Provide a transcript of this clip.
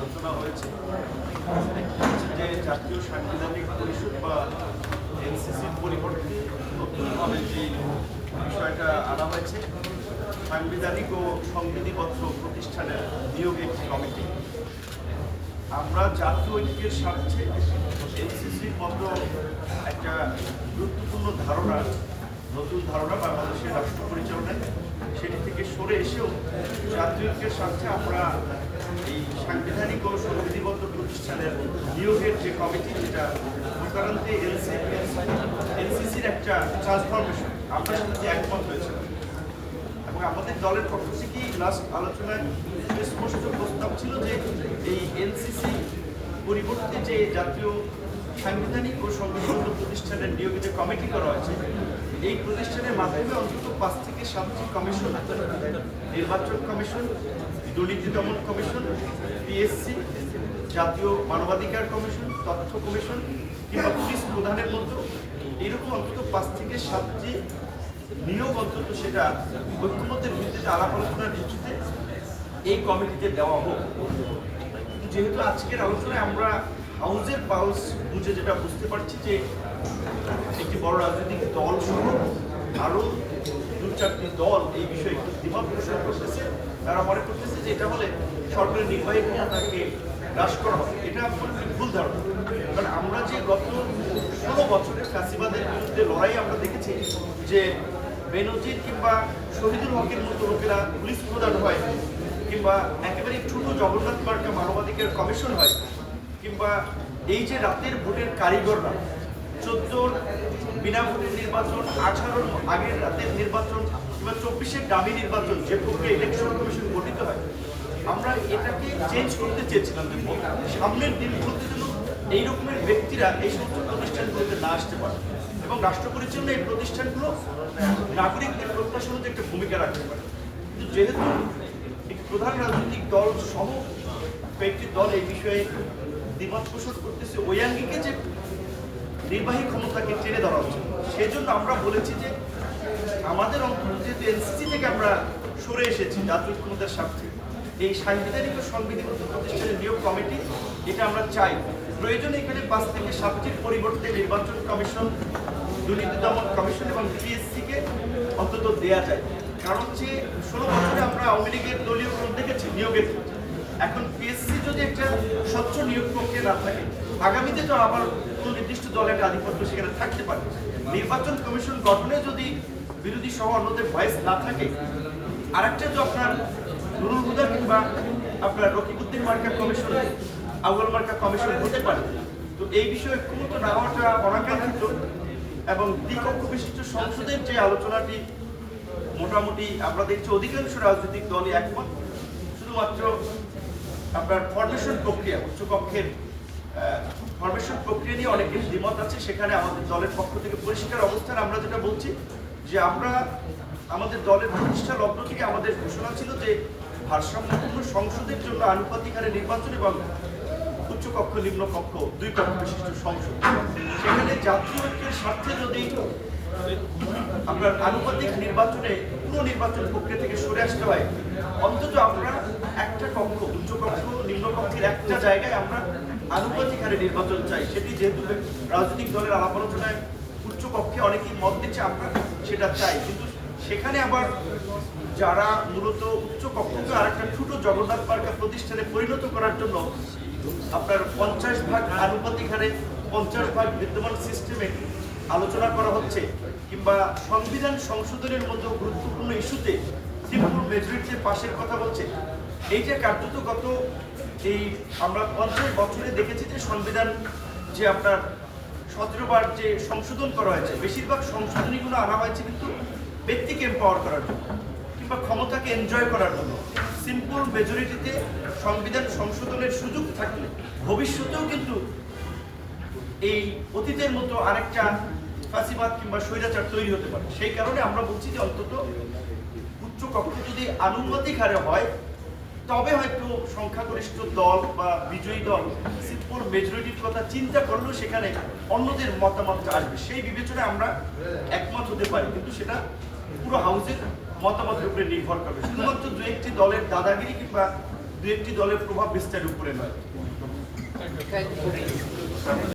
আলোচনা হয়েছে। যে জাতীয় সাংবিধানিক পরিষদ বা এনসিসির পরিবর্তে নতুনভাবে যে বিষয়টা আনা হয়েছে, সাংবিধানিক ও সংবিধিবদ্ধ প্রতিষ্ঠানের নিয়োগ একটি কমিটি। আমরা জাতীয় ঐক্যের স্বার্থে এনসিসির মতো একটা গুরুত্বপূর্ণ ধারণা, নতুন ধারণা বাংলাদেশের রাষ্ট্র পরিচালনায় সরে এসেও ঐক্যের স্বার্থে আমরা এই সাংবিধানিক ও সংবিধিবদ্ধ প্রতিষ্ঠানের নিয়োগের যে কমিটি, যেটা প্রকারান্তে এনসিসির একটা ট্রান্সফরমেশন আমরা সেটাতে একমত হয়েছিলাম এবং আমাদের দলের পক্ষ থেকেই লাস্ট আলোচনায় স্পষ্ট প্রস্তাব ছিল যে এই এনসিসি পরিবর্তে যে জাতীয় সাংবিধানিক ও সংবিধানিক প্রতিষ্ঠানের নিয়োগিত কমিটি করা হয়েছে এই প্রতিষ্ঠানের মাধ্যমে অন্তত পাঁচ থেকে সাতটি কমিশন নির্বাচন কমিশন দুর্নীতি দমন কমিশন পিএসসি জাতীয় মানবাধিকার কমিশন, তথ্য কমিশন কিংবা পুলিশ প্রধানের মতো এরকম অন্তত পাঁচ থেকে সাতটি নিয়োগ অন্তত সেটা ঐক্যমতের ভিত্তিতে আলাপ আলোচনার ভিত্তিতে এই কমিটিতে দেওয়া হোক। যেহেতু আজকের আলোচনায় আমরা হাউজের পালস বুঝে যেটা বুঝতে পারছি যে একটি বড় রাজনৈতিক দল সহ আরও দু চারটি দল এই বিষয়ে একটু দ্বিমত করতেছে। তারা মনে করতেছে যে এটা হলে সরকারের নির্বাহী ক্ষমতাকে হ্রাস করা হবে। এটা ভুল ধারণা। কারণ আমরা যে গত ষোলো বছরের ফ্যাসিবাদের বিরুদ্ধে লড়াই আমরা দেখেছি যে বেনজির কিংবা শহীদুল হকের মতো লোকেরা পুলিশ প্রধান হয় কিংবা একেবারে ছোট জগন্নাথ মার্কা মানবাধিকার কমিশন হয় কিংবা এই যে রাতের ভোটের কারিগররা, চোদ্দোর বিনা ভোটের নির্বাচন, আঠারোর আগের রাতের নির্বাচন কিংবা চব্বিশের দামি নির্বাচন যে প্রক্রিয়া ইলেকশন কমিশন গঠিত হয়, আমরা এটাকে চেঞ্জ করতে চেয়েছিলাম সামনের দিনগুলোতে যেন এই রকমের ব্যক্তিরা এই সমস্ত প্রতিষ্ঠানগুলোতে না আসতে পারে। এবং রাষ্ট্র পরিচালনা এই প্রতিষ্ঠানগুলো নাগরিকদের প্রত্যাশা অনুযায়ী একটা ভূমিকা রাখতে পারে। কিন্তু যেহেতু প্রধান রাজনৈতিক দল সহ কয়েকটি দল এই বিষয়ে দ্বিমত পোষণ করতেছে ওই আঙ্গিকে যে নির্বাহী ক্ষমতাকে টেনে ধরা হচ্ছে। সেই জন্য আমরা বলেছি যে আমাদের অন্তত যেহেতু এনসিসি থেকে আমরা সরে এসেছি, জাতীয় ক্ষমতার স্বার্থে, এই সাংবিধানিক ও সংবিধিবদ্ধ প্রতিষ্ঠানের নিয়োগ কমিটি, এটা আমরা চাই। প্রয়োজনে এখানে পাঁচ থেকে সাতটির পরিবর্তে নির্বাচন কমিশন, দুর্নীতি দমন কমিশন এবং পিএসসি কে অন্তত দেয়া যায়। কারণ যে ষোলো বছরে আমরা আওয়ামী লীগের দলীয় দেখেছি, নিয়োগের ক্ষেত্রে। এখন পিএসসি যদি একটা স্বচ্ছ নিয়োগ প্রক্রিয়া না থাকে, আগামীতে তো আবার কোনো নির্দিষ্ট দলের আধিপত্য সেখানে থাকতে পারে। নির্বাচন কমিশন গঠনে যদি বিরোধী সহ অন্যদের ভয়েস না থাকে, আরেকটা তো আপনার নুরুল হুদা কিংবা আপনার রকিবুদ্দিন মার্কা কমিশন, আউয়াল মার্কা কমিশন হতে পারে। তো এই বিষয়ে ঐক্যমত না হওয়াটা অনাকাঙ্ক্ষিত এবং দ্বিকক্ষ বিশিষ্ট সংসদের যে আলোচনাটি মোটামুটি আমরা দেখছি, অধিকাংশ রাজনৈতিক দলই একমত। শুধুমাত্র আপনার ফরমেশন প্রক্রিয়া, উচ্চকক্ষের ফরমেশন প্রক্রিয়া নিয়ে অনেকের দ্বিমত আছে। সেখানে আমাদের দলের পক্ষ থেকে পরিষ্কার অবস্থান আমরা যেটা বলছি, যে আমরা আমাদের দলের প্রতিষ্ঠা লগ্ন থেকে আমাদের ঘোষণা ছিল যে ভারসাম্যপূর্ণ সংসদের জন্য আনুপাতিক হারে নির্বাচন এবং উচ্চ কক্ষ নিম্ন কক্ষ দুই কক্ষ বিশিষ্ট সংসদ। সেখানে জাতীয় ঐক্যের স্বার্থে যদি আপনার আনুপাতিক নির্বাচনে পুরো নির্বাচন প্রক্রিয়া থেকে সরে আসতে হয়, অন্তত আমরা একটা কক্ষ, উচ্চ কক্ষ, নিম্ন কক্ষের একটা জায়গায় আমরা আনুপাতিক হারে নির্বাচন চাই। সেটি যেহেতু রাজনৈতিক দলের আলাপ আলোচনায় উচ্চ কক্ষে অনেকেই মত দিচ্ছে, আমরা সেটা চাই। কিন্তু সেখানে আবার যারা মূলত উচ্চ কক্ষকে আরেকটা ছোট জগন্নাথ পার্কা প্রতিষ্ঠানে পরিণত করার জন্য আপনার পঞ্চাশ ভাগ আনুপাতিক হারে পঞ্চাশ ভাগ বিদ্যমান সিস্টেমে আলোচনা করা হচ্ছে, কিংবা সংবিধান সংশোধনের মতো গুরুত্বপূর্ণ ইস্যুতে সিম্পল মেজরিটির পাশের কথা বলছে। এই যে কার্যত গত এই আমরা পঞ্চাশ বছরে দেখেছি যে সংবিধান যে আপনার সতেরো বার যে সংশোধন করা হয়েছে, বেশিরভাগ সংশোধনীগুলো আনা হয়েছে কিন্তু ব্যক্তিকে এম্পাওয়ার করার জন্য কিংবা ক্ষমতাকে এনজয় করার জন্য। সিম্পল মেজরিটিতে সংবিধান সংশোধনের সুযোগ থাকলে ভবিষ্যতেও কিন্তু এই অতীতের মতো আরেকটা ফাঁসিবাদ কিংবা স্বৈরাচার তৈরি হতে পারে। সেই কারণে আমরা বলছি যে অন্তত উচ্চ কক্ষ যদি আনুপাতিক হারে হয় তবে হয়তো সংখ্যাগরিষ্ঠ দল বা বিজয়ী দল সিম্পল মেজরিটির কথা চিন্তা করলেও সেখানে অন্যদের মতামতটা আসবে। সেই বিবেচনায় আমরা একমত হতে পারি, কিন্তু সেটা পুরো হাউসের মতামতের উপরে নির্ভর করবে। শুধুমাত্র দু একটি দলের দাদাগিরি কিংবা দু একটি দলের প্রভাব বিস্তারের উপরে নয়.